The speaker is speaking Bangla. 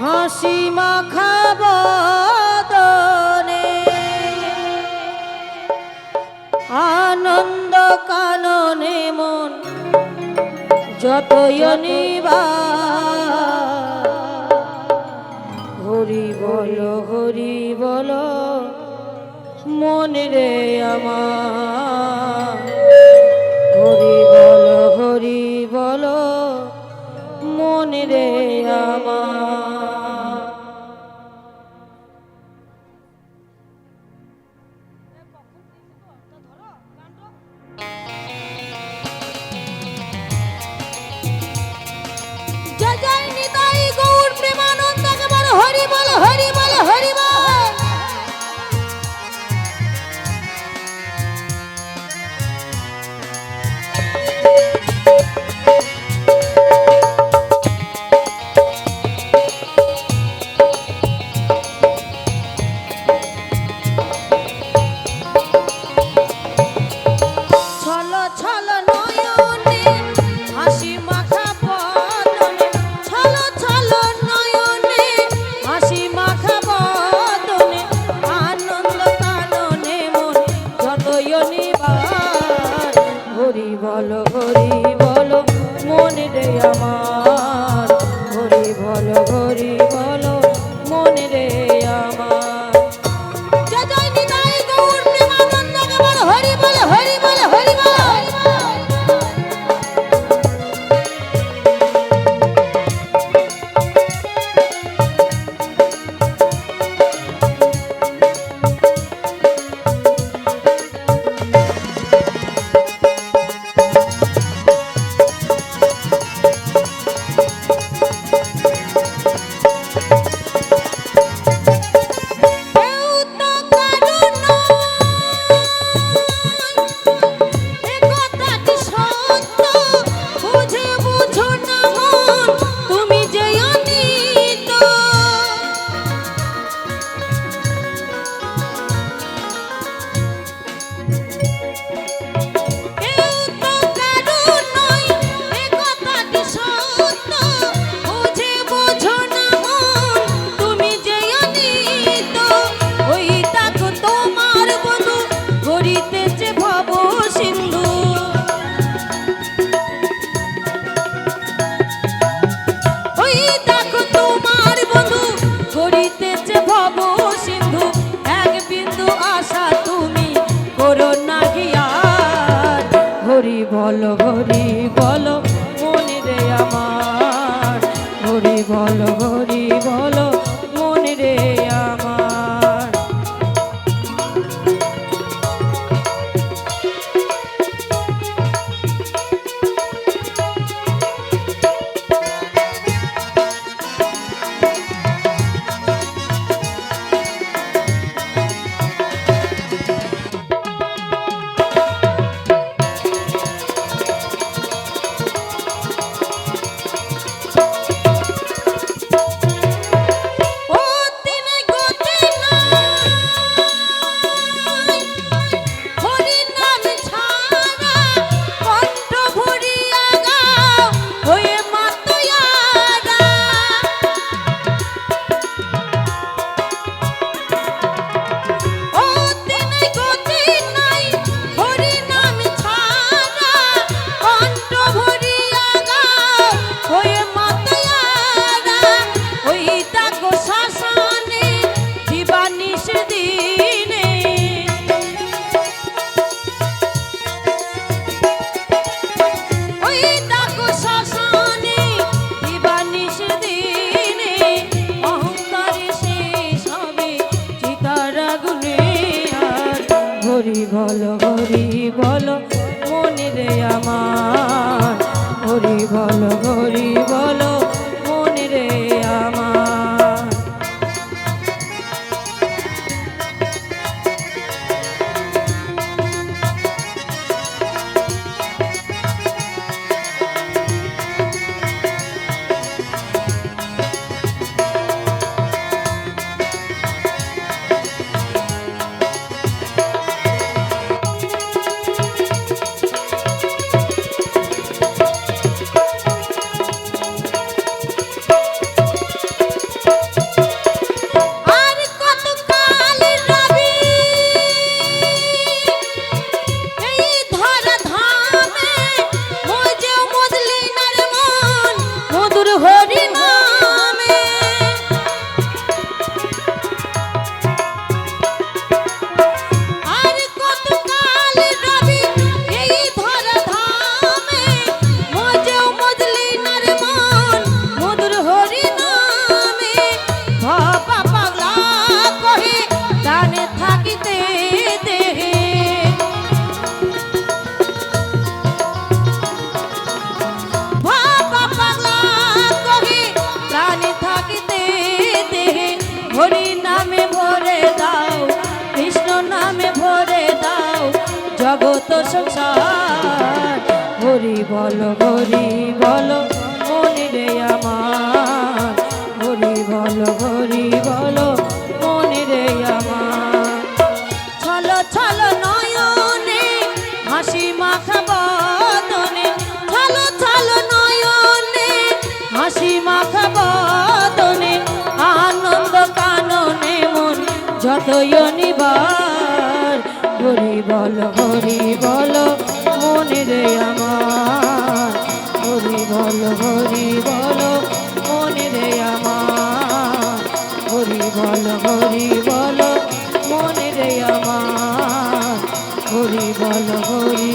হাসি মাখা আনন্দ কাননে মন যতই নিবা হরি বল হরি বল মন রে আমার। হরি বল হরি বলো মন রে আমার। ঘরে বলো ঘরে ঘল গরি বল মনিরে আমার। হরি বল গরি সংসার। হরি বল হরি বল, মনে রে আমার। হরি বল হরি বল, মনে রে আমার। ছলো ছলো নয়নে হাসি মাখা বদনে। ছলো ছলো নয়নে হাসি মাখা বদনে। আনন্দ কাননে মন যতই বল, হরি বল, মনে রে আমার। হরি বল হরি বল, মনে রে আমার। হরি বল হরি বল, মনে রে আমার। হরি বল, হরি